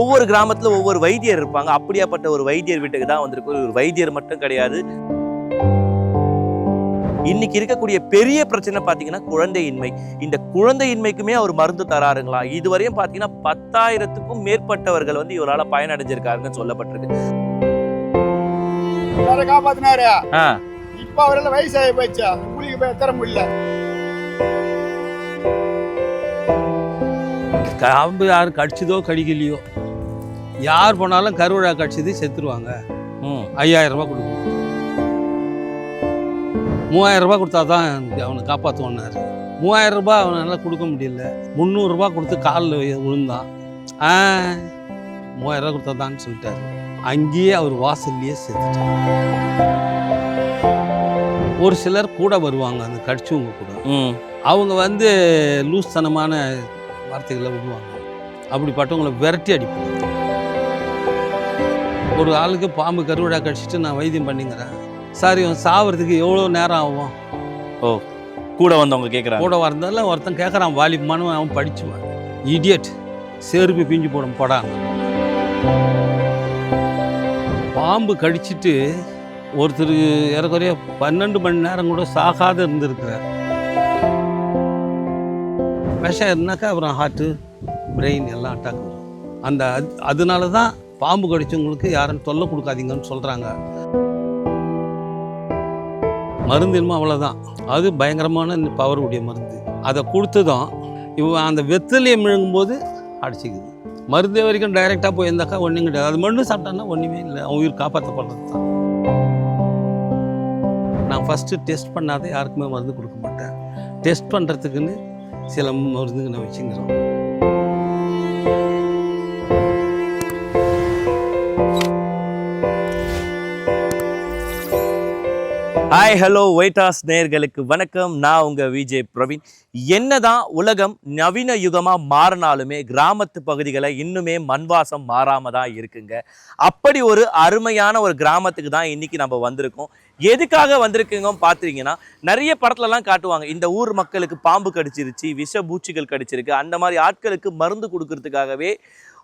ஒவ்வொரு கிராமத்துல ஒவ்வொரு வைத்தியர் இருப்பாங்க. அப்படியாப்பட்ட ஒரு வைத்தியர் வீட்டுக்கு தான் வந்திருக்கு ஒரு வைத்தியர் மட்டும் கிடையாது. இன்னைக்கு இருக்கக்கூடிய பெரிய பிரச்சனை பாத்தீங்கன்னா குழந்தையின்மை. இந்த குழந்தையின்மைக்குமே அவர் மருந்து தராருங்களா? இதுவரையும் பாத்தீங்கன்னா பத்தாயிரத்துக்கும் மேற்பட்டவர்கள் வந்து இவரால பயனடைஞ்சிருக்காருன்னு சொல்லப்பட்டிருக்கு. காப்பாத்தினாரு. ஆ. இப்ப அவரெல்லாம் வயசாகி போச்சு. அந்த கூலிக்கு போய் தர முடியல. காம்பு யார் கடிச்சதோ கடிக்கலையோ. யார் போனாலும் கருவிழா கடிச்சது செத்துருவாங்க. ம். ஐயாயிரம் ரூபாய் கொடுக்கணும் மூவாயிரம் ரூபாய் கொடுத்தா தான் அவனை காப்பாற்றுவோன்னாரு மூவாயிரம் ரூபாய் அவனால் கொடுக்க முடியல. முந்நூறுரூபா கொடுத்து காலில் விழுந்தான். ஆ மூவாயிரம் ரூபாய் கொடுத்தா தான் சொல்லிட்டாரு. அங்கேயே அவர் வாசல்லையே செத்துட்டார். ஒரு சிலர் கூட வருவாங்க அந்த கடிச்சவங்க கூட. அவங்க வந்து லூஸ்தனமான வார்த்தைகளை விடுவாங்க. அப்படிப்பட்டவங்களை விரட்டி அடிப்பாங்க. ஒரு ஆளுக்கு பாம்பு கருவிழா கடிச்சிட்டு நான் வைத்தியம் பண்ணிங்கிறேன். சார் இவன் சாவறதுக்கு எவ்வளோ நேரம் ஆகும்? கூட வந்தவங்க கேக்குறாங்க. கூட வரதால ஒருத்தன் கேட்குறான் வாலிபமானவன் அவன் படிச்சுவான். இடியட் செருப்பு பிஞ்சு போடும் போடாங்க பாம்பு கடிச்சிட்டு ஒருத்தர் ஏறக்குறைய பன்னெண்டு மணி நேரம் கூட சாகாத இருந்திருக்கிறார். விஷம் இருந்தாக்கா அப்புறம் ஹார்ட்டு பிரெயின் எல்லாம் அட்டாக் வரும். அந்த அது- அதனால தான் பாம்பு கடிச்சவங்களுக்கு யாரும் தொல்லை கொடுக்காதீங்கன்னு சொல்கிறாங்க மருந்து என்னமோ அவ்வளோதான் அது பயங்கரமான பவர் உடைய மருந்து. அதை கொடுத்ததும் இவன் அந்த வெத்தலையை மிழுங்கும்போது அடிச்சிக்குது. மருந்து வரைக்கும் டைரெக்டாக போயிருந்தாக்கா ஒன்றும் கிடையாது. அது மருந்து சாப்பிட்டான்னா ஒன்றுமே இல்லை. அவன் உயிர் காப்பாற்றப்படுறது தான். நான் ஃபஸ்ட்டு டெஸ்ட் பண்ணாத யாருக்குமே மருந்து கொடுக்க மாட்டேன். டெஸ்ட் பண்ணுறதுக்குன்னு சில மருந்துங்க நான் வச்சுக்கிறோம் ஹாய் ஹலோ ஒயிட்டாஸ் நேயர்களுக்கு வணக்கம். நான் உங்கள் விஜய் பிரவீன். என்னதான் உலகம் நவீன யுகமாக மாறினாலுமே கிராமத்து பகுதிகளை இன்னுமே மண்வாசம் மாறாமல் தான் இருக்குங்க. அப்படி ஒரு அருமையான ஒரு கிராமத்துக்கு தான் இன்னைக்கு நம்ம வந்திருக்கோம். எதுக்காக வந்திருக்குங்க பார்த்தீங்கன்னா நிறைய படத்துலலாம் காட்டுவாங்க. இந்த ஊர் மக்களுக்கு பாம்பு கடிச்சிருச்சு விஷ பூச்சிகள் கடிச்சிருக்கு அந்த மாதிரி ஆட்களுக்கு மருந்து கொடுக்கறதுக்காகவே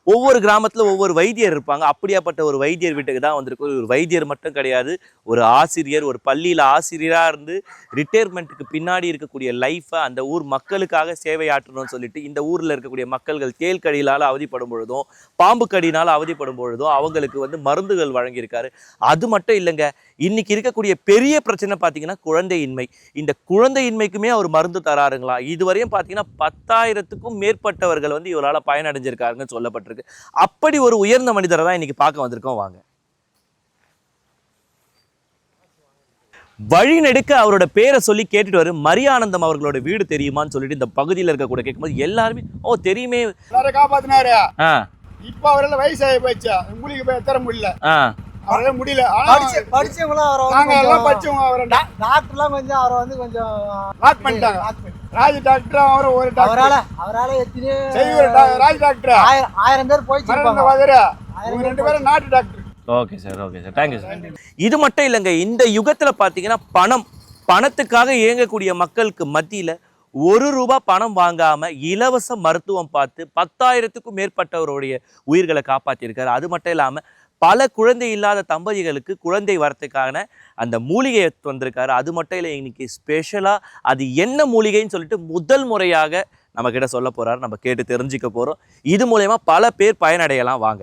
ஒவ்வொரு கிராமத்தில் ஒவ்வொரு வைத்தியர் இருப்பாங்க. அப்படியாப்பட்ட ஒரு வைத்தியர் வீட்டுக்கு தான் வந்திருக்கோம் ஒரு வைத்தியர் மட்டும் கிடையாது. ஒரு ஆசிரியர் ஒரு பள்ளியில் ஆசிரியராக இருந்து ரிட்டையர்மெண்ட்டுக்கு பின்னாடி இருக்கக்கூடிய லைஃப்பை அந்த ஊர் மக்களுக்காக சேவையாற்றணும்னு சொல்லிட்டு இந்த ஊரில் இருக்கக்கூடிய மக்கள்கள் தேல் கடியினால் அவதிப்படும் பொழுதும் பாம்பு கடியினால் அவதிப்படும் பொழுதும் அவங்களுக்கு வந்து மருந்துகள் வழங்கியிருக்காரு. அது மட்டும் இல்லைங்க. இன்னைக்கு இருக்கக்கூடிய பெரிய பிரச்சனை பார்த்தீங்கன்னா குழந்தையின்மை. இந்த குழந்தையின்மைக்குமே அவர் மருந்து தராருங்களா? இதுவரையும் பார்த்தீங்கன்னா பத்தாயிரத்துக்கும் மேற்பட்டவர்கள் வந்து இவரால் பயனடைஞ்சிருக்காருன்னு சொல்லப்பட்டிருக்கு. அப்படி ஒரு உயர்ந்த மனிதரை தான் இன்னைக்கு பார்க்க வந்திருக்கோம் வாங்க. வழிநெடுக்க அவரோட பேரை சொல்லி கேட்டுட்டு வரும் மரியானந்தம் அவர்களோட வீடு தெரியுமான்னு சொல்லிட்டு இந்த பகுதியில் இருக்க கூட கேட்கும்போது எல்லாருமே ஓ தெரியுமே. காப்பாத்தினாரு. இப்ப அவரெல்லாம் வயசாகி போச்சு. அந்த கூலிக்கு போய் தர முடியல அவரால முடியல. படிச்சு அவரை நாங்க எல்லாம் படிச்சவங்க அவரை டாக்டர்லாம் கொஞ்சம் அவரை வந்து கொஞ்சம் லாக் பண்ணிட்டாங்க. ராஜ் டாக்டர் அவரை ஒரு டாக்டர். அவரால அவரால எத்தனையோ செய்வர் ராஜ் டாக்டர்? ஆயிரம் ஆயிரம் பேர் இவங்க பேர் ரெண்டு பேரும் நாட்டு doctor. Okay sir. Okay sir. Thank you sir. இது மட்டும் இல்லைங்க. இந்த யுகத்தில் பார்த்தீங்கன்னா பணம் பணத்துக்காக இயங்கக்கூடிய மக்களுக்கு மத்தியில் ஒரு ரூபாய் பணம் வாங்காம இலவச மருத்துவம் பார்த்து பத்தாயிரத்துக்கும் மேற்பட்டவருடைய உயிர்களை காப்பாற்றியிருக்காரு அது மட்டும் இல்லாமல் பல குழந்தை இல்லாத தம்பதிகளுக்கு குழந்தை வரத்துக்கான அந்த மூலிகையை வந்திருக்காரு. அது மட்டும் இல்லை இன்னைக்கு ஸ்பெஷலாக அது என்ன மூலிகைன்னு சொல்லிட்டு முதல் முறையாக நம்ம கிட்ட சொல்ல போறாரு. நம்ம கேட்டு தெரிஞ்சுக்க போறோம். இது மூலயமா பல பேர் பயனடையலாம். வாங்க.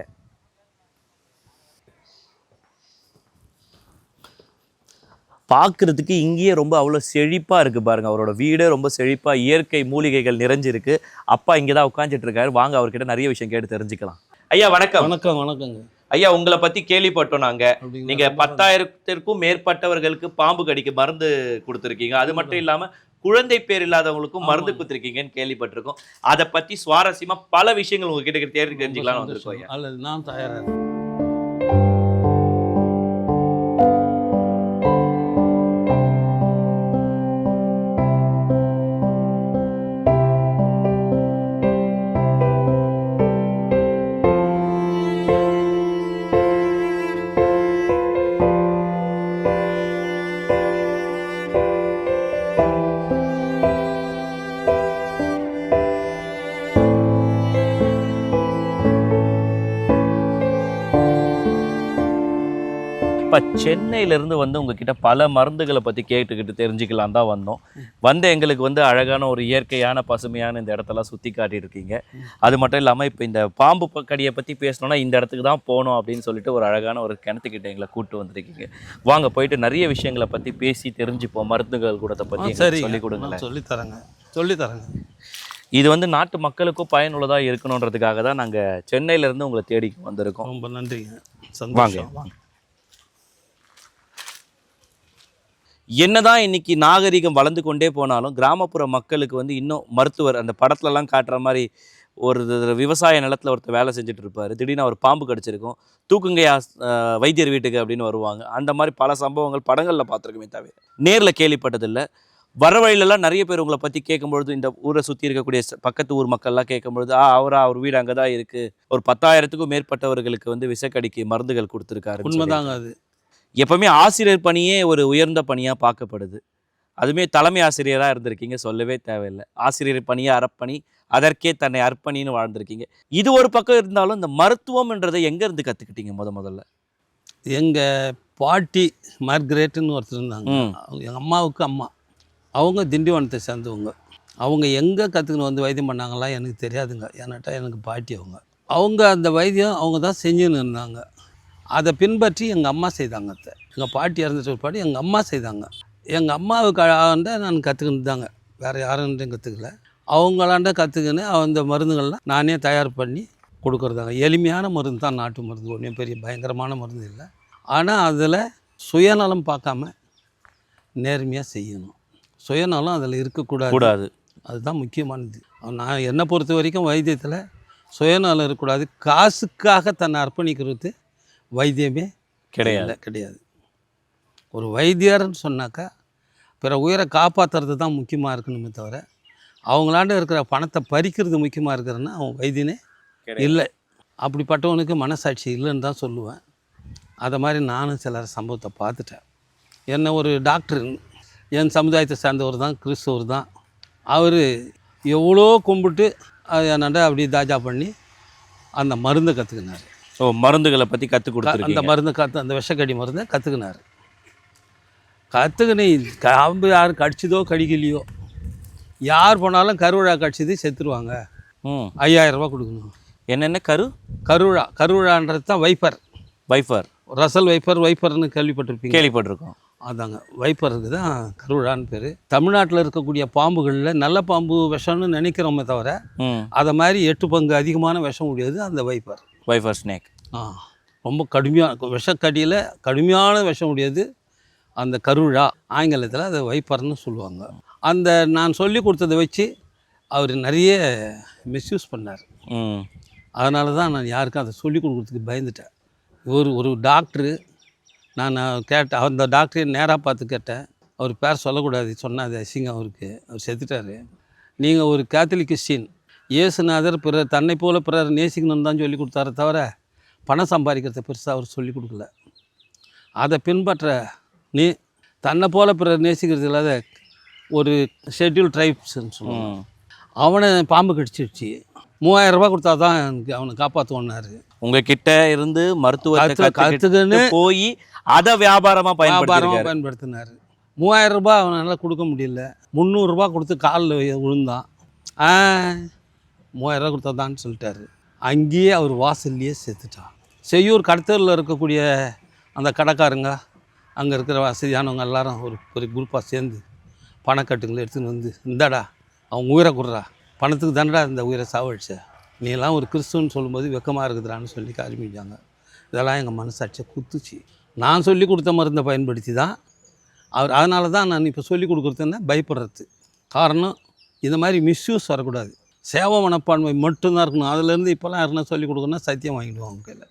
பார்க்குறதுக்கு இங்கேயே ரொம்ப அவ்வளோ செழிப்பாக இருக்குது பாருங்க. அவரோட வீடே ரொம்ப செழிப்பாக இயற்கை மூலிகைகள் நிறைஞ்சிருக்கு. அப்பா இங்கே தான் உட்காந்துட்டு இருக்காரு. வாங்க அவர்கிட்ட நிறைய விஷயம் கேட்டு தெரிஞ்சுக்கலாம். ஐயா வணக்கம். வணக்கம் வணக்கங்க. ஐயா உங்களை பற்றி கேள்விப்பட்டோம்? நீங்க. ரொம்ப பத்தாயிரத்திற்கும் மேற்பட்டவர்களுக்கு பாம்பு கடிக்கு மருந்து கொடுத்துருக்கீங்க. அது மட்டும் இல்லாம குழந்தை பேர் இல்லாதவங்களுக்கும் மருந்து. கொடுத்துருக்கீங்கன்னு கேள்விப்பட்டிருக்கோம். அதை பத்தி சுவாரஸ்யமா பல விஷயங்கள் உங்ககிட்ட தெரிஞ்சுக்கலாம்னு. வந்திருக்கோம் அல்லது நான் தயாராக சென்னையிலேருந்து வந்து உங்ககிட்ட பல மருந்துகளை பற்றி கேட்டுக்கிட்டு தெரிஞ்சுக்கலாம் தான் வந்தோம். வந்து எங்களுக்கு வந்து அழகான ஒரு இயற்கையான பசுமையான இந்த இடத்தெல்லாம் சுற்றி காட்டியிருக்கீங்க. அது மட்டும் இல்லாமல் இப்போ இந்த பாம்பு கடியை பற்றி பேசணும்னா இந்த இடத்துக்கு தான் போகணும் அப்படின்னு சொல்லிட்டு ஒரு அழகான ஒரு கிணத்துக்கிட்ட எங்களை கூட்டு வந்திருக்கீங்க. வாங்க போயிட்டு நிறைய விஷயங்களை பற்றி பேசி தெரிஞ்சுப்போம். மருந்துகள் கூடத்தை பற்றி சரி சொல்லி கொடுங்களேன். சொல்லித்தரேங்க சொல்லித்தரேங்க இது வந்து நாட்டு மக்களுக்கும் பயனுள்ளதாக இருக்கணுன்றதுக்காக தான் நாங்கள் சென்னையிலேருந்து உங்களை தேடி வந்திருக்கோம். ரொம்ப நன்றிங்க. வாங்க சந்தோஷம் என்னதான் இன்னைக்கு நாகரிகம் வளர்ந்து கொண்டே போனாலும் கிராமப்புற மக்களுக்கு வந்து இன்னும் மருத்துவர் அந்த படத்துலலாம் காட்டுற மாதிரி ஒரு விவசாய நிலத்துல ஒருத்தர் வேலை செஞ்சுட்டு இருப்பாரு திடீர்னு அவர் பாம்பு கடிச்சிருக்கும். தூக்குங்கய்யா அஹ், வைத்தியர் வீட்டுக்கு அப்படின்னு வருவாங்க. அந்த மாதிரி பல சம்பவங்கள் படங்கள்ல பார்த்துருக்கமே தவிர நேர்ல கேள்விப்பட்டதில்லை. வர வழியிலலாம் நிறைய பேர் உங்களை பற்றி கேட்கும்பொழுது இந்த ஊரை சுற்றி இருக்கக்கூடிய பக்கத்து ஊர் மக்கள்லாம் கேட்கும்பொழுது ஆ அவரா அவர் வீடு அங்கே தான் இருக்குது ஒரு பத்தாயிரத்துக்கும் மேற்பட்டவர்களுக்கு வந்து விஷக்கடிக்கு மருந்துகள் கொடுத்துருக்காரு உண்மைதாங்க அது. எப்பவுமே ஆசிரியர் பணியே ஒரு உயர்ந்த பணியாக பார்க்கப்படுது. அதுவுமே தலைமை ஆசிரியராக இருந்திருக்கீங்க சொல்லவே தேவையில்லை. ஆசிரியர் பணியை அறப்பணி அதற்கே தன்னை அர்ப்பணின்னு வாழ்ந்திருக்கீங்க. இது ஒரு பக்கம் இருந்தாலும் இந்த மருத்துவம்ன்றதை எங்கேருந்து கற்றுக்கிட்டீங்க முத முதல்ல? எங்கள் பாட்டி மார்கரேட்டுன்னு ஒருத்தர் இருந்தாங்க. அவங்க எங்கள் அம்மாவுக்கு அம்மா. அவங்க திண்டிவனத்தை சேர்ந்தவங்க. அவங்க எங்கே கற்றுக்கணும் வந்து வைத்தியம் பண்ணாங்களா எனக்கு தெரியாதுங்க. ஏன்னாட்டா எனக்கு பாட்டி அவங்க. அவங்க அந்த வைத்தியம் அவங்க தான் செஞ்சுன்னு இருந்தாங்க. அதை பின்பற்றி எங்கள் அம்மா செய்தாங்க அத்தை. எங்கள் பாட்டி இறந்துட்டு ஒரு பாட்டி எங்கள் அம்மா செய்தாங்க. எங்கள் அம்மாவுக்கு ஆண்ட நான் கற்றுக்கிட்டு தாங்க வேறு யாருன்ட்டையும் கற்றுக்கல அவங்களாண்ட கற்றுக்கின்னு அந்த மருந்துகள்லாம் நானே தயார் பண்ணி கொடுக்குறதாங்க. எளிமையான மருந்து தான் நாட்டு மருந்து ஒன்றும் பெரிய பயங்கரமான மருந்து இல்லை. ஆனால் அதில் சுயநலம் பார்க்காம நேர்மையாக செய்யணும். சுயநலம் அதில் இருக்கக்கூடாது. கூடாது. அதுதான் முக்கியமானது. நான் என்னை பொறுத்த வரைக்கும் வைத்தியத்தில் சுயநலம் இருக்கக்கூடாது. காசுக்காக தன்னை அர்ப்பணிக்கிறது வைத்தியமே கிடையாது. கிடையாது. ஒரு வைத்தியர்னு சொன்னாக்கா பிற உயிரை காப்பாற்றுறது தான் முக்கியமாக இருக்கணுமே தவிர அவங்களாண்ட இருக்கிற பணத்தை பறிக்கிறது முக்கியமாக இருக்கிறன்னா அவன் வைத்தியனே இல்லை. அப்படிப்பட்டவனுக்கு மனசாட்சி இல்லைன்னு தான் சொல்லுவேன். அதை மாதிரி நானும் சிலர் சம்பவத்தை பார்த்துட்டேன். என்ன ஒரு டாக்டர் என் சமுதாயத்தை சார்ந்தவர் தான் கிறிஸ்தவர் தான். அவர் எவ்வளோ கும்பிட்டு என்னண்ட அப்படியே தாஜா பண்ணி அந்த மருந்தை கற்றுக்கினார் ஓ மருந்துகளை பற்றி கற்றுக் அந்த கொடுத்துருக்கீங்க. மருந்து கற்று அந்த விஷக்கடி மருந்தை கற்றுக்கினார் கற்றுக்கினு காம்பு யார் கடிச்சதோ கடிக்கலையோ யார் போனாலும் கருவிழா கடிச்சது செத்துருவாங்க. ம். ஐயாயிரம் ரூபாய் கொடுக்கணும். என்னென்ன கரு? கருவிழா கருவிழான்றது தான் வைப்பர். வைஃபர் ரசல் வைப்பர் வைப்பர்னு கேள்விப்பட்டிருப்பீங்க. கேள்விப்பட்டிருக்கோம். அதாங்க வைப்பருக்கு தான் கருவிழான்னு பேர். தமிழ்நாட்டில் இருக்கக்கூடிய பாம்புகளில் நல்ல பாம்பு விஷம்னு நினைக்கிறோமே தவிர அதை மாதிரி எட்டு பங்கு அதிகமான விஷம் உடையது அந்த வைப்பர். வைஃபர் ஸ்னேக் ஆ ரொம்ப கடுமையான விஷக்கடியில் கடுமையான விஷம் உடையது அந்த கருவிழா ஆங்கிலத்தில் அதை வைப்பர்னு சொல்லுவாங்க. அந்த நான் சொல்லி கொடுத்ததை வச்சு அவர் நிறைய மிஸ்யூஸ் பண்ணார். அதனால தான் நான் யாருக்கும் அதை சொல்லி கொடுக்குறதுக்கு பயந்துட்டேன். ஒரு ஒரு டாக்டரு நான் கேட்டேன் அந்த டாக்டரை நேராக பார்த்து கேட்டேன். அவர் பேர் சொல்லக்கூடாது சொன்னால் அது அசிங்கம் அவருக்கு. அவர் செத்துட்டார். நீங்கள் ஒரு கேத்தலிக் கிறிஸ்டின் இயேசுநாதர் பிறர் தன்னை போல பிறர் நேசிக்கணும்னு தான் சொல்லி கொடுத்தாரே தவிர பணம் சம்பாதிக்கிறத பெருசாக அவர் சொல்லி கொடுக்கல. அதை பின்பற்ற நீ தன்னை போல பிறர் நேசிக்கிறது இல்லாத ஒரு ஷெட்யூல் ட்ரைப்ஸ்ன்னு சொல்லுவாங்க. ம். அவனை பாம்பு கடிச்சிடுச்சு மூவாயிரம் ரூபாய் கொடுத்தா தான் எனக்கு அவனை காப்பாற்றுவோன்னாரு உங்ககிட்ட இருந்து கற்றுக்கிட்டு கற்றுக்குன்னு போய் அதை வியாபாரமா வியாபாரமாக பயன்படுத்திருக்காரு பயன்படுத்தினார். மூவாயிரம் ரூபாய் அவனால் கொடுக்க முடியல. முந்நூறுரூபா கொடுத்து காலில் விழுந்தான் மூவாயிரரூவா கொடுத்தாதான்னு சொல்லிட்டாரு. அங்கேயே அவர் வாசல்லையே செத்துட்டான் செய்யூர் கடத்தூரில் இருக்கக்கூடிய அந்த கடைக்காரங்க அங்கே இருக்கிற வசதியானவங்க எல்லாரும் ஒரு பெரிய குரூப்பாக சேர்ந்து பணக்கட்டுங்களை எடுத்துன்னு வந்து இந்தாடா அவங்க உயிரை கொடுறா பணத்துக்கு தானடா இந்த உயிரை சாவடிச்ச? நீலாம் ஒரு கிறிஸ்துவன்னு சொல்லும்போது வெக்கமாக இருக்குதுடான்னு சொல்லி காரிமிச்சாங்க. இதெல்லாம் எங்கள் மனசாட்சியை குத்துச்சு. நான் சொல்லி கொடுத்த மருந்தை பயன்படுத்தி தான் அவர் அதனால தான் நான் இப்போ சொல்லி கொடுக்குறதுன்னா பயப்படுறது. காரணம் இந்த மாதிரி மிஸ்யூஸ் வரக்கூடாது. சேவை மனப்பான்மை மட்டும்தான் இருக்கணும். அதுலேருந்து இப்போல்லாம் யாருன்னா சொல்லி கொடுக்கணும்னா சத்தியம் வாங்கிடுவாங்க கையில்.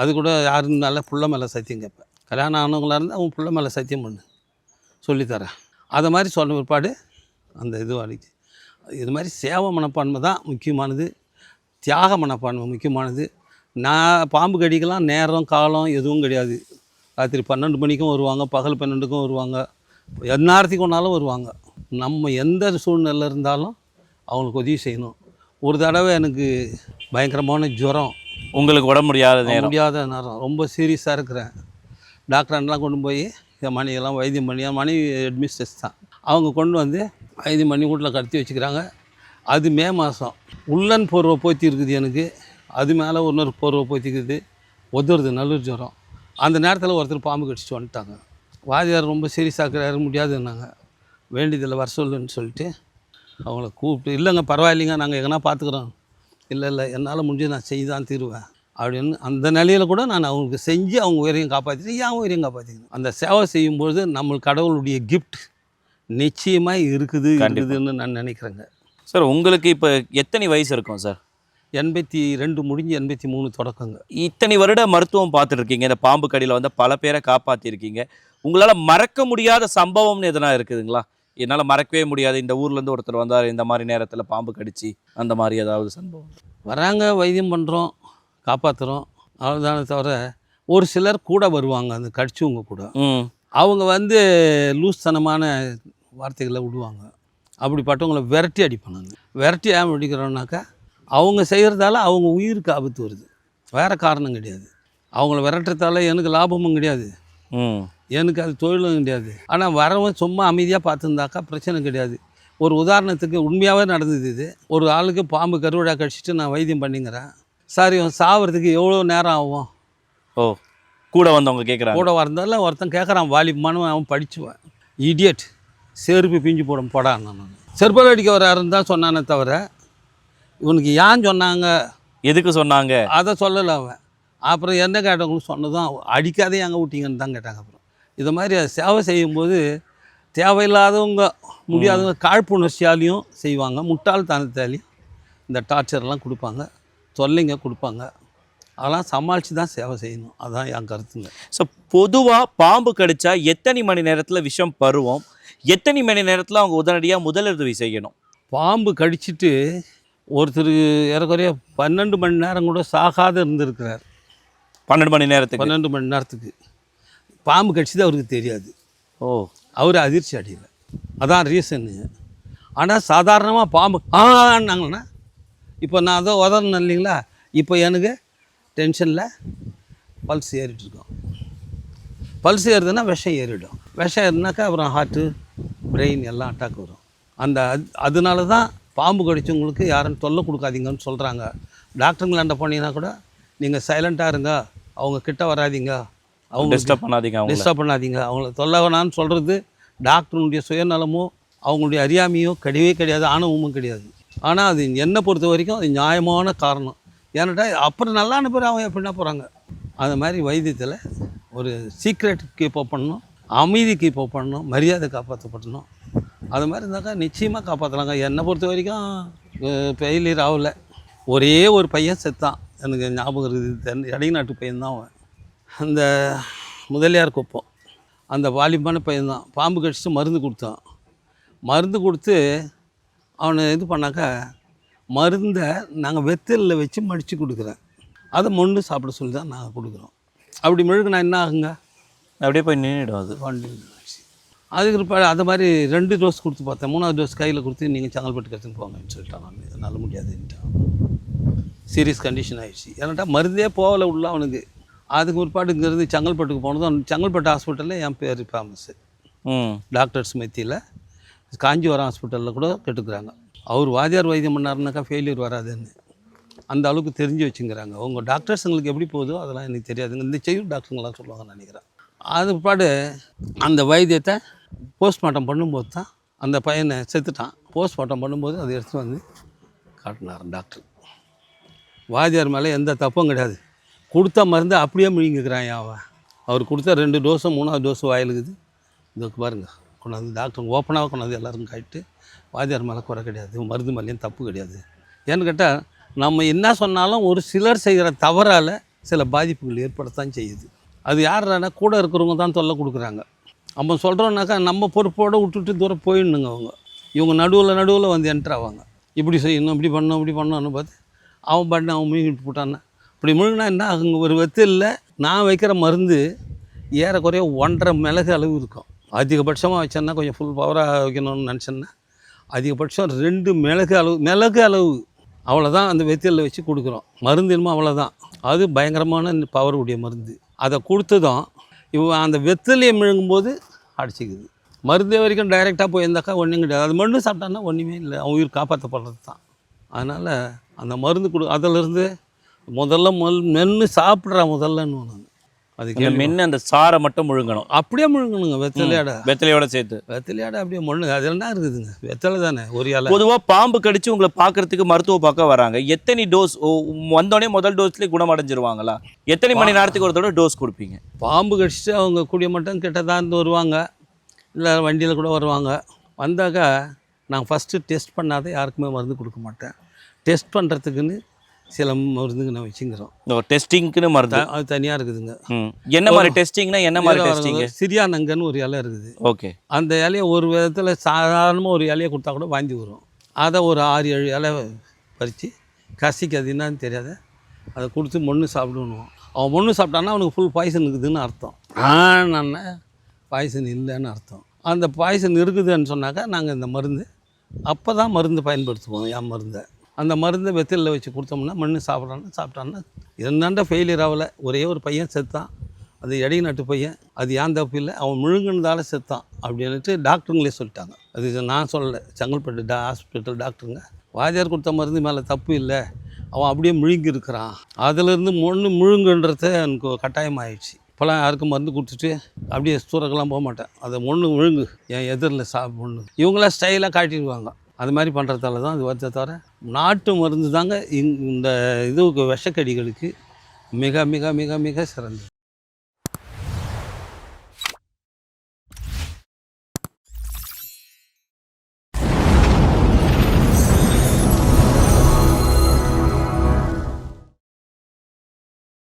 அது கூட யாருனால புள்ள மேலே சத்தியம் கேட்பேன். கல்யாணம் ஆனவங்களாக இருந்தால் அவன் புள்ள மேலே சத்தியம் பண்ணு. சொல்லித்தரேன். அதை மாதிரி சொன்ன பிற்பாடு அந்த இது அடிச்சு இது மாதிரி சேவை மனப்பான்மை தான் முக்கியமானது. தியாக மனப்பான்மை முக்கியமானது. நான் பாம்பு கடிக்கெல்லாம் நேரம் காலம் எதுவும் கிடையாது. ராத்திரி பன்னெண்டு மணிக்கும் வருவாங்க பகல் பன்னெண்டுக்கும் வருவாங்க. எந்நேரத்துக்கு ஒன்றாலும் வருவாங்க. நம்ம எந்த சூழ்நிலை இருந்தாலும் அவங்களுக்கு உதவி செய்யணும். ஒரு தடவை எனக்கு பயங்கரமான ஜுரம். உங்களுக்கு உடம்பு முடியாத நேரம். முடியாத நேரம். ரொம்ப சீரியஸாக இருக்கிறேன். டாக்டர்லாம் கொண்டு போய் என் மணியெல்லாம் வைத்தியம் பண்ணி என் மனைவி அட்மினிஸ்ட்ரேஸ் தான். அவங்க கொண்டு வந்து வைத்தியம் பண்ணி வீட்டில் கடத்தி வச்சுக்கிறாங்க. அது மே மாதம் உள்ளன் போர்வை போத்தி இருக்குது எனக்கு. அது மேலே இன்னொரு போர்வை போத்திக்குது. ஒதுருது நல்லூர் ஜுரம். அந்த நேரத்தில் ஒருத்தர் பாம்பு கடிச்சிட்டு வந்துட்டாங்க. வாதியார் ரொம்ப சீரியஸாக்குறாரு முடியாதுன்னாங்க. வேண்டியதில்லை வர சொல்லுன்னு சொல்லிட்டு அவங்கள கூப்பிட்டு இல்லைங்க பரவாயில்லைங்க நாங்கள் எங்கன்னா பார்த்துக்குறோம் இல்லை இல்லை என்னால் முடிஞ்சு நான் செய்து தான் தீருவேன். அப்படின்னு அந்த நிலையில் கூட நான் அவங்களுக்கு செஞ்சு அவங்க உயிரையும் காப்பாற்றிட்டு என் உயிரையும் காப்பாற்றிக்கணும் அந்த சேவை செய்யும்பொழுது நம்மளுக்கு கடவுளுடைய கிஃப்ட் நிச்சயமாக இருக்குது. இருக்குதுன்னு நான் நினைக்கிறேங்க. சார் உங்களுக்கு இப்போ எத்தனை வயசு இருக்கும் சார்? எண்பத்தி ரெண்டு முடிஞ்சு எண்பத்தி மூணு தொடக்கங்க. இத்தனை வருட மருத்துவம் பார்த்துட்டு இருக்கீங்க இந்த பாம்பு கடியில் வந்து பல பேரை காப்பாற்றிருக்கீங்க உங்களால் மறக்க முடியாத சம்பவம்னு எதனா இருக்குதுங்களா? என்னால் மறக்கவே முடியாது. இந்த ஊர்லேருந்து ஒருத்தர் வந்தார் இந்த மாதிரி நேரத்தில் பாம்பு கடிச்சு அந்த மாதிரி ஏதாவது சம்பவம். வராங்க வைத்தியம் பண்ணுறோம் காப்பாற்றுறோம் அவ்வளோதானே தவிர ஒரு சிலர் கூட வருவாங்க அந்த கடிச்சவங்க கூட. அவங்க வந்து லூஸ்தனமான வார்த்தைகளை விடுவாங்க. அப்படிப்பட்டவங்களை விரட்டி அடிப்பேன் நான். விரட்டி ஏன் அடிக்கிறோன்னாக்கா அவங்க செய்கிறதால அவங்க உயிருக்கு ஆபத்து வருது. வேறு காரணம் கிடையாது. அவங்கள விரட்டுறதால எனக்கு லாபமும் கிடையாது. எனக்கு அது தொழிலும் கிடையாது. ஆனால் வரவன் சும்மா அமைதியாக பார்த்துருந்தாக்கா பிரச்சனை கிடையாது. ஒரு உதாரணத்துக்கு உண்மையாகவே நடந்தது இது. ஒரு ஆளுக்கு பாம்பு கருவடா கடிச்சிட்டு நான் வைத்தியம் பண்ணிங்கிறேன். சார் இவன் சாவறதுக்கு எவ்வளோ நேரம் ஆகும்? ஓ கூட வந்தவங்க கேட்குறாங்க கூட வரந்தால ஒருத்தன் கேட்குறான் வாலிபமானவன் அவன் படிச்சுவான். இடியட் செருப்பு பிஞ்சு போட போடான் நான். செருப்பால் அடிக்க வராருன்னு தான் சொன்னானே தவிர இவனுக்கு ஏன் சொன்னாங்க? எதுக்கு சொன்னாங்க? அதை சொல்லலை அவன். அப்புறம் என்ன கேட்டவங்களும் சொன்னதும் அடிக்காதே எங்கே விட்டீங்கன்னு தான் கேட்டாங்க அப்புறம். இது மாதிரி அது சேவை செய்யும்போது தேவையில்லாதவங்க முடியாதவங்க காழ்ப்புணர்ச்சியாலையும் செய்வாங்க முட்டாள்தனத்தாலையும் இந்த டார்ச்சர்லாம் கொடுப்பாங்க தொல்லைங்க கொடுப்பாங்க. அதெல்லாம் சமாளித்து தான் சேவை செய்யணும். அதான் என் கருத்துங்க. ஸோ பொதுவாக பாம்பு கடிச்சா எத்தனை மணி நேரத்தில் விஷம் பருவம்? எத்தனை மணி நேரத்தில் அவங்க உடனடியாக முதலுதவி செய்யணும்? பாம்பு கடிச்சிட்டு ஒருத்தர் ஏறக்குறைய பன்னெண்டு மணி நேரம் கூட சாகாத இருந்திருக்கிறார். பன்னெண்டு மணி நேரத்துக்கு? பன்னெண்டு மணி நேரத்துக்கு. பாம்பு கடிச்சது அவருக்கு தெரியாது. ஓ. அவர் அதிர்ச்சி அடையல. அதான் ரீசன்னு ஆனால் சாதாரணமாக பாம்பு ஆனாங்கன்னா இப்போ நான் அதை உதறணும் இல்லைங்களா? இப்போ எனக்கு டென்ஷனில் பல்ஸ் ஏறிட்டு இருக்கோம். பல்ஸ் ஏறுதுன்னா விஷம் ஏறிடும். விஷம் ஏறினாக்கா அப்புறம் ஹார்ட்டு பிரெயின் எல்லாம் அட்டாக் வரும். அந்த அது- அதனால தான் பாம்பு கடிச்சவங்களுக்கு யாரும் தொல்லை கொடுக்காதீங்கன்னு சொல்கிறாங்க டாக்டருங்களாண்ட போனீங்கன்னா கூட நீங்கள் சைலண்ட்டாக இருங்க. அவங்க கிட்ட வராதீங்க. அவங்க டிஸ்டர்ப் பண்ணாதீங்க அவங்க டிஸ்டர்ப் பண்ணாதீங்க. அவங்கள தொல்லை வேணான்னு சொல்கிறது டாக்டருடைய சுயநலமோ அவங்களுடைய அறியாமையோ கிடையவே கிடையாது ஆணவமும் கிடையாது. ஆனால் அது என்னை பொறுத்த வரைக்கும் அது நியாயமான காரணம். ஏன்னாட்டா அப்புறம் நல்லான பேர் அவங்க எப்படின்னா போகிறாங்க அந்த மாதிரி வைத்தியத்தில் ஒரு சீக்ரெட் கீப் அப் பண்ணணும் அமைதி கீப் அப் பண்ணணும் மரியாதை காப்பாற்றப்படணும். அது மாதிரி இருந்தாக்கா நிச்சயமாக காப்பாற்றலாங்க என்னை பொறுத்த வரைக்கும் ஃபெயிலியர் ஆகலை. ஒரே ஒரு பையன் செத்தான். எனக்கு ஞாபகம் இருக்குது. தென் இடைநாட்டு பையன் தான் அவன். அந்த முதலியார் குப்பம். அந்த வாலிபான பையன்தான். பாம்பு கடிச்சிட்டு மருந்து கொடுத்தான். மருந்து கொடுத்து அவனை இது பண்ணாக்கா மருந்தை நாங்கள் வெத்தலில் வச்சு மடித்து கொடுக்குறேன். அதை மொண்டு சாப்பிட சொல்லி தான் நாங்கள் கொடுக்குறோம். அப்படி மெழுகுனா என்ன ஆகுங்க? அப்படியே போய் நின்றுடும் அது. வண்டி அதுக்கு பிற்பாடு அது மாதிரி ரெண்டு டோஸ் கொடுத்து பார்த்தேன். மூணாவது டோஸ் கையில் கொடுத்து நீங்கள் செங்கல்பட்டு கற்றுன்னு போங்கன்னு சொல்லிட்டான் நான். என்னால் முடியாதுன்ட்டான். சீரியஸ் கண்டிஷன் ஆயிடுச்சு. ஏன்னாட்டா மருந்தே போகலை உள்ள அவனுக்கு. அதுக்கு பிற்பாடு இங்கேருந்து செங்கல்பட்டுக்கு போனதும் செங்கல்பட்டு ஹாஸ்பிட்டலில் என் பேர் ஃபேமஸ்ஸு ம். டாக்டர்ஸ் மத்தியில். காஞ்சிபுரம் ஹாஸ்பிட்டலில் கூட கேட்டுக்கிறாங்க. அவர் வாத்தியார் வைத்தியம் பண்ணாருனாக்கா ஃபெயிலியர் வராதுன்னு. அந்த அளவுக்கு தெரிஞ்சு வச்சுங்கிறாங்க. உங்கள் டாக்டர்ஸுங்களுக்கு எப்படி போகுதோ அதெல்லாம் எனக்கு தெரியாதுங்க. இந்த செய்யும் டாக்டருங்களாம் சொல்லுவாங்கன்னு நினைக்கிறேன். அது பாடு அந்த வைத்தியத்தை போஸ்ட்மார்ட்டம் பண்ணும்போது தான் அந்த பையனை செத்துட்டான். போஸ்ட்மார்ட்டம் பண்ணும்போது அதை எடுத்து வந்து காட்டினார் டாக்டர் வாத்தியார் மேலே எந்த தப்பும் கிடையாது. கொடுத்த மருந்து அப்படியே முழுங்கிக்கிறான் அவன்? அவர் கொடுத்த ரெண்டு டோஸும் மூணாவது டோஸும் வாயிலுக்குது. இதுக்கு பாருங்கள் கொண்டாந்து டாக்டர் ஓப்பனாக கொண்டாந்து எல்லாருக்கும் காட்டிட்டு வாத்தியார் மேலே குறை கிடையாது. மருந்து மேலேயும் தப்பு கிடையாது. ஏன்னு கேட்டால் நம்ம என்ன சொன்னாலும் ஒரு சிலர் செய்கிற தவறால் சில பாதிப்புகள் ஏற்படத்தான் செய்யுது. அது யாருன்னா கூட இருக்கிறவங்க தான் தொல்லை கொடுக்குறாங்க. நம்ம சொல்கிறோன்னாக்கா நம்ம பொறுப்போடு விட்டுட்டு தூரம் போயிடணுங்க அவங்க. இவங்க நடுவில் நடுவில் வந்து என்ட்ரு ஆவாங்க. இப்படி செய்யணும் இப்படி பண்ணணும் இப்படி பண்ணணும்னு பார்த்து அவன் பண்ண அவன் முழுகிட்டு போட்டான்னா. இப்படி முழுங்கினா என்ன அங்கே ஒரு வெத்தில் நான் வைக்கிற மருந்து ஏறக்குறைய ஒன்றரை மிளகு அளவு இருக்கும். அதிகபட்சமாக வச்சேன்னா கொஞ்சம் ஃபுல் பவராக வைக்கணும்னு நினச்சேன்னா அதிகபட்சம் ரெண்டு மிளகு அளவு மிளகு அளவு. அவ்வளோதான் அந்த வெத்தியில் வச்சு கொடுக்குறோம். மருந்து என்னமோ அவ்வளோதான் அது பயங்கரமான பவர் உடைய மருந்து. அதை கொடுத்ததும் இவ அந்த வெத்திலையை மிழுங்கும்போது அடிச்சிக்குது. மருந்து வரைக்கும் டைரெக்டாக போயிருந்தாக்கா ஒன்றும் கிடையாது. அது மருந்து சாப்பிட்டான்னா ஒன்றுமே இல்லை. அவன் உயிர் காப்பாற்றப்படுறது தான் அதனால் அந்த மருந்து கொடு அதிலிருந்து முதல்ல முதல் மென்று சாப்பிட்றா முதல்லன்னு ஒன்று கேள்வி மென்னு அந்த சாரை மட்டும் முழுங்கணும். அப்படியே முழுங்கணுங்க வெத்தலையாட. வெத்தலையோட சேர்த்து. வெத்தலையாட அப்படியே முழுங்க அது என்ன இருக்குதுங்க. வெத்தலை தானே ஒரு இலை. பொதுவா பாம்பு கடிச்சு உங்களை பார்க்கறதுக்கு மருத்துவ பார்க்க வராங்க. எத்தனை டோஸ் வந்தோடனே முதல் டோஸ்லேயே குணமடைஞ்சிருவாங்களா? எத்தனை மணி நேரத்துக்கு ஒரு தடவை டோஸ் கொடுப்பீங்க? பாம்பு கடிச்சிட்டு அவங்க கூடிய மட்டும் கிட்டதான் இருந்து வருவாங்க. இல்லை வண்டியில் கூட வருவாங்க. வந்தாக்கா நான் ஃபஸ்ட்டு டெஸ்ட் பண்ணாத யாருக்குமே மருந்து கொடுக்க மாட்டேன். டெஸ்ட் பண்ணுறதுக்குன்னு சில மருந்துங்க நான் வச்சுக்கிறோம் டெஸ்டிங்க்குன்னு மருந்து? அது தனியாக இருக்குதுங்க. என்ன மாதிரி டெஸ்டிங்னா என்ன மாதிரி டெஸ்டிங் சிரியா நங்கன்னு ஒரு இலை இருக்குது. ஓகே. அந்த இலையை ஒரு விதத்தில் சாதாரணமாக ஒரு இலையை கொடுத்தா கூட வாந்தி வரும். அதை ஒரு ஆறு ஏழு இலை பறித்து கசிக்கு அது என்னன்னு தெரியாத அதை கொடுத்து மொன்று சாப்பிடணும். அவன் மொன்று சாப்பிட்டான்னா அவனுக்கு ஃபுல் பாய்சன் இருக்குதுன்னு அர்த்தம். ஆனா பாய்சன் இல்லைன்னு அர்த்தம். அந்த பாய்சன் இருக்குதுன்னு சொன்னாக்கா நாங்கள் இந்த மருந்து அப்போ தான் மருந்து பயன்படுத்துவோம் என் மருந்தை. அந்த மருந்தை வெத்தலில் வச்சு கொடுத்தோம்னா மண் சாப்பிட்றான்னு சாப்பிட்டான்னா இருந்தாண்ட ஃபெயிலியர் ஆகலை. ஒரே ஒரு பையன் செத்தான். அது எடை நட்டு பையன். அது ஏன் தப்பு இல்லை? அவன் முழுங்கினதால செத்தான் அப்படின்னுட்டு டாக்டருங்களே சொல்லிட்டாங்க. அது நான் சொல்லலை. செங்கல்பட்டு டா ஹாஸ்பிட்டல் டாக்டருங்க. வாத்தியார் கொடுத்த மருந்து மேலே தப்பு இல்லை. அவன் அப்படியே முழுங்கி இருக்கிறான் மண் மொன்று எனக்கு கட்டாயமாயிடுச்சு. இப்போலாம் யாருக்கும் மருந்து கொடுத்துட்டு அப்படியே சூறக்கெல்லாம் போக மாட்டேன். அதை ஒன்று விழுங்கு என் எதிரில் சா இவங்களாம் ஸ்டைலாக காட்டிடுவாங்க. அது மாதிரி பண்ணுறதால தான் அது வருதே தவிர நாட்டு மருந்து தாங்க இந்த இதுக்கு விஷக்கடிகளுக்கு மிக மிக மிக மிக சிறந்தது.